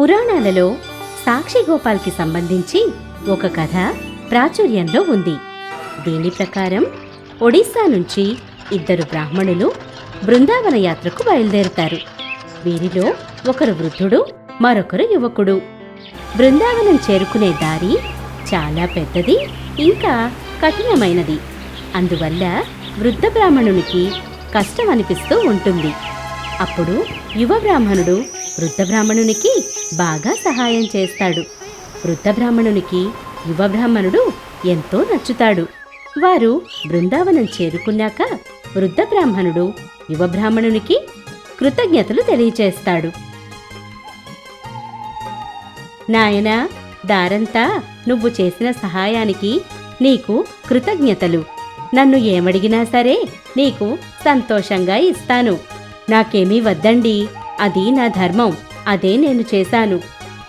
పురాణాలలో సాక్షి గోపాల్కి సంబంధించి ఒక కథ ప్రాచుర్యంలో ఉంది. దీని ప్రకారం ఒడిశా నుంచి ఇద్దరు బ్రాహ్మణులు బృందావన యాత్రకు బయలుదేరుతారు. వీరిలో ఒకరు వృద్ధుడు మరొకరు యువకుడు. బృందావనం చేరుకునే దారి చాలా పెద్దది ఇంకా కఠినమైనది. అందువల్ల వృద్ధ బ్రాహ్మణునికి కష్టం అనిపిస్తూ ఉంటుంది. అప్పుడు యువ బ్రాహ్మణుడు వృద్ధ బ్రాహ్మణునికి బాగా సహాయం చేస్తాడు. వృద్ధ బ్రాహ్మణునికి యువ బ్రాహ్మణుడు ఎంతో నచ్చుతాడు. వారు బృందావనం చేరుకున్నాక వృద్ధ బ్రాహ్మణుడు యువ బ్రాహ్మణునికి కృతజ్ఞతలు తెలియచేస్తాడు. నాయనా దారంతా నువ్వు చేసిన సహాయానికి నీకు కృతజ్ఞతలు. నన్ను ఏమడిగినా సరే నీకు సంతోషంగా ఇస్తాను. నాకేమీ వద్దండి. అది నా ధర్మం. అదే నేను చేశాను.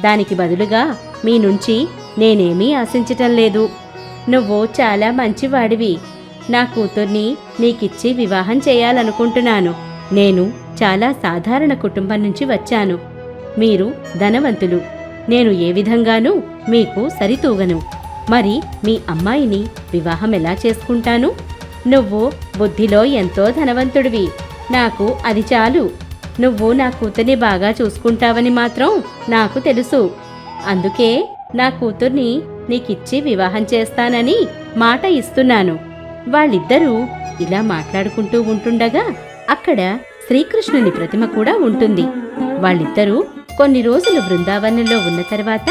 దానికి బదులుగా మీ నుంచి నేనేమీ ఆశించటం లేదు. నువ్వు చాలా మంచివాడివి. నా కూతుర్ని నీకిచ్చి వివాహం చేయాలనుకుంటున్నాను. నేను చాలా సాధారణ కుటుంబం నుంచి వచ్చాను. మీరు ధనవంతులు. నేను ఏ విధంగానూ మీకు సరితూగను. మరి మీ అమ్మాయిని వివాహం ఎలా చేసుకుంటాను? నువ్వు బుద్ధిలో ఎంతో ధనవంతుడివి. నాకు అది చాలు. నువ్వు నా కూతుర్ని బాగా చూసుకుంటావని మాత్రం నాకు తెలుసు. అందుకే నా కూతుర్ని నీకిచ్చి వివాహం చేస్తానని మాట ఇస్తున్నాను. వాళ్ళిద్దరూ ఇలా మాట్లాడుకుంటూ ఉంటుండగా అక్కడ శ్రీకృష్ణుని ప్రతిమ కూడా ఉంటుంది. వాళ్ళిద్దరూ కొన్ని రోజులు బృందావనంలో ఉన్న తర్వాత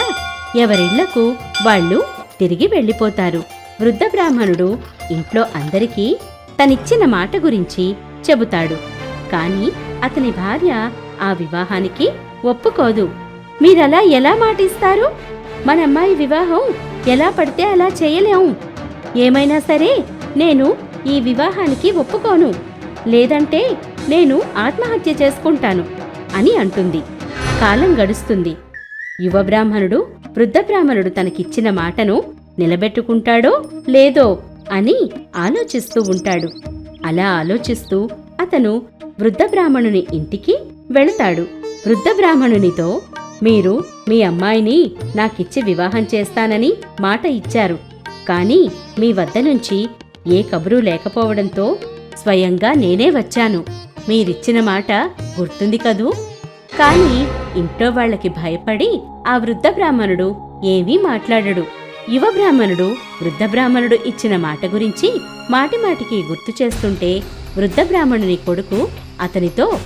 ఎవరిళ్ళకు వాళ్ళు తిరిగి వెళ్ళిపోతారు. వృద్ధ బ్రాహ్మణుడు ఇంట్లో అందరికీ తనిచ్చిన మాట గురించి చెబుతాడు. కానీ అతని భార్య ఆ వివాహానికి ఒప్పుకోదు. మీరలా ఎలా మాటిస్తారు? మన అమ్మాయి వివాహం ఎలా పడితే అలా చేయలేము ఏమైనా సరే నేను ఈ వివాహానికి ఒప్పుకోను. లేదంటే నేను ఆత్మహత్య చేసుకుంటాను అని అంటుంది. కాలం గడుస్తుంది. యువ బ్రాహ్మణుడు వృద్ధ బ్రాహ్మణుడు తనకిచ్చిన మాటను నిలబెట్టుకుంటాడో లేదో అని ఆలోచిస్తూ ఉంటాడు. అలా ఆలోచిస్తూ అతను వృద్ధ బ్రాహ్మణుని ఇంటికి వెళతాడు. వృద్ధ బ్రాహ్మణునితో మీరు మీ అమ్మాయిని నాకిచ్చి వివాహం చేస్తానని మాట ఇచ్చారు. కానీ మీ వద్ద నుంచి ఏ కబురు లేకపోవడంతో స్వయంగా నేనే వచ్చాను. మీరిచ్చిన మాట గుర్తుంది కదూ కాని ఇంట్లో వాళ్ళకి భయపడి ఆ వృద్ధ బ్రాహ్మణుడు ఏమీ మాట్లాడడు. యువ బ్రాహ్మణుడు వృద్ధ బ్రాహ్మణుడు ఇచ్చిన మాట గురించి మాటిమాటికి గుర్తు చేస్తుంటే వృద్ధ బ్రాహ్మణుని కొడుకు అతనితో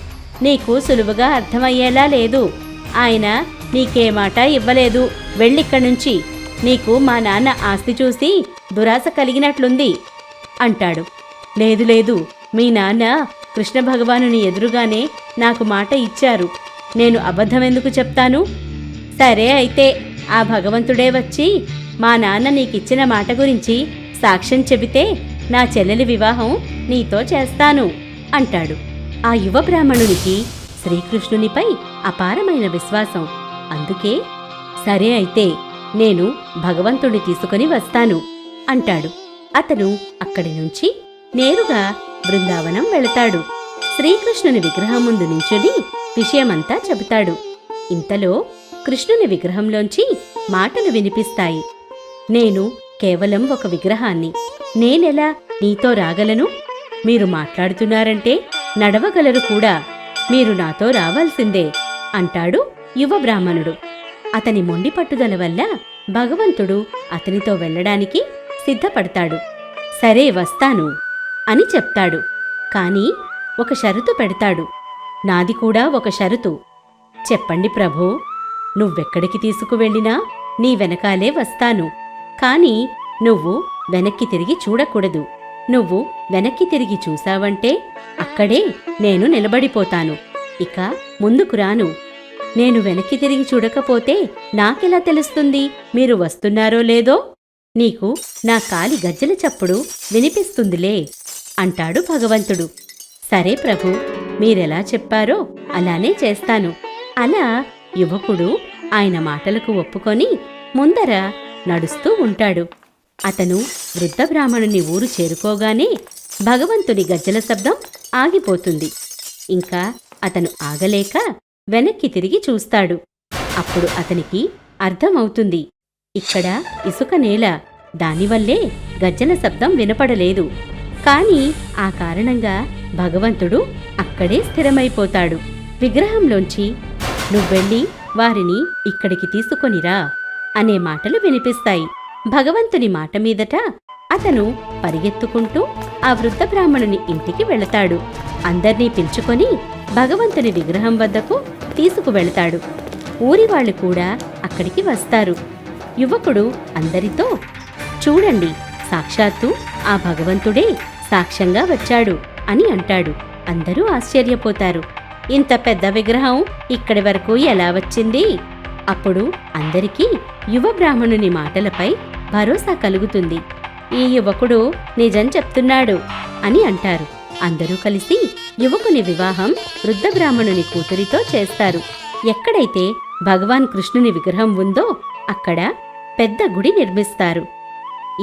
నీకు సులువుగా అర్థమయ్యేలా లేదు. ఆయన నీకే మాట ఇవ్వలేదు. వెళ్ళిక్కడి నుంచి నీకు మా నాన్న ఆస్తి చూసి దురాశ కలిగినట్లుంది అంటాడు. లేదు లేదు. మీ నాన్న కృష్ణ భగవానుని ఎదురుగానే నాకు మాట ఇచ్చారు. నేను అబద్ధమెందుకు చెప్తాను? సరే అయితే ఆ భగవంతుడే వచ్చి మా నాన్న నీకిచ్చిన మాట గురించి సాక్ష్యం చెబితే నా చెల్లెలి వివాహం నీతో చేస్తాను అంటాడు. ఆ యువ బ్రాహ్మణునికి శ్రీకృష్ణునిపై అపారమైన విశ్వాసం. అందుకే సరే అయితే నేను భగవంతుడి తీసుకుని వస్తాను అంటాడు. అతను అక్కడి నుంచి నేరుగా బృందావనం వెళతాడు. శ్రీకృష్ణుని విగ్రహం ముందు నించుని విషయమంతా చెబుతాడు. ఇంతలో కృష్ణుని విగ్రహంలోంచి మాటలు వినిపిస్తాయి. నేను కేవలం ఒక విగ్రహాన్ని నేనెలా నీతో రాగలను? మీరు మాట్లాడుతున్నారంటే నడవగలరు కూడా. మీరు నాతో రావాల్సిందే అంటాడు యువ బ్రాహ్మణుడు. అతని మొండి పట్టుదల వల్ల భగవంతుడు అతనితో వెళ్ళడానికి సిద్ధపడతాడు. సరే వస్తాను అని చెప్తాడు. కాని ఒక షరతు పెడతాడు. నాది కూడా ఒక షరతు. చెప్పండి ప్రభూ నువ్వెక్కడికి తీసుకువెళ్ళినా నీ వెనకాలే వస్తాను. కాని నువ్వు వెనక్కి తిరిగి చూడకూడదు. నువ్వు వెనక్కి తిరిగి చూశావంటే అక్కడే నేను నిలబడిపోతాను. ఇక ముందుకు రాను. నేను వెనక్కి తిరిగి చూడకపోతే నాకెలా తెలుస్తుంది? మీరు వస్తున్నారో లేదో? నీకు నా కాలి గజ్జల చప్పుడు వినిపిస్తుందిలే అంటాడు భగవంతుడు. సరే ప్రభు మీరెలా చెప్పారో అలానే చేస్తాను. అలా యువకుడు ఆయన మాటలకు ఒప్పుకొని ముందర నడుస్తూ ఉంటాడు. అతను వృద్ధ బ్రాహ్మణుని ఊరు చేరుకోగానే భగవంతుని గజ్జల శబ్దం ఆగిపోతుంది. ఇంకా అతను ఆగలేక వెనక్కి తిరిగి చూస్తాడు. అప్పుడు అతనికి అర్థమవుతుంది. ఇక్కడ ఇసుక నేల దానివల్లే గజ్జల శబ్దం వినపడలేదు. కాని ఆ కారణంగా భగవంతుడు అక్కడే స్థిరమైపోతాడు. విగ్రహంలోంచి నువ్వెళ్ళి వారిని ఇక్కడికి తీసుకొనిరా అనే మాటలు వినిపిస్తాయి. భగవంతుని మాట మీదట అతను పరిగెత్తుకుంటూ ఆ వృద్ధ బ్రాహ్మణుని ఇంటికి వెళతాడు. అందర్నీ పిలుచుకొని భగవంతుని విగ్రహం వద్దకు తీసుకువెళతాడు. ఊరి వాళ్ళు కూడా అక్కడికి వస్తారు. యువకుడు అందరితో చూడండి సాక్షాత్తు ఆ భగవంతుడే సాక్ష్యంగా వచ్చాడు అని అంటాడు. అందరూ ఆశ్చర్యపోతారు. ఇంత పెద్ద విగ్రహం ఇక్కడి వరకు ఎలా వచ్చింది? అప్పుడు అందరికీ యువ బ్రాహ్మణుని మాటలపై భరోసా కలుగుతుంది. ఈ యువకుడు నిజం చెప్తున్నాడు అని అంటారు. అందరూ కలిసి యువకుని వివాహం వృద్ధ బ్రాహ్మణుని కూతురితో చేస్తారు. ఎక్కడైతే భగవాన్ కృష్ణుని విగ్రహం ఉందో అక్కడ పెద్ద గుడి నిర్మిస్తారు.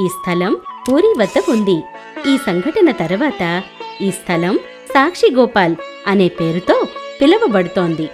ఈ స్థలం పూరి వద్ద ఉంది. ఈ సంఘటన తర్వాత ఈ స్థలం సాక్షి గోపాల్ అనే పేరుతో పిలువబడుతోంది.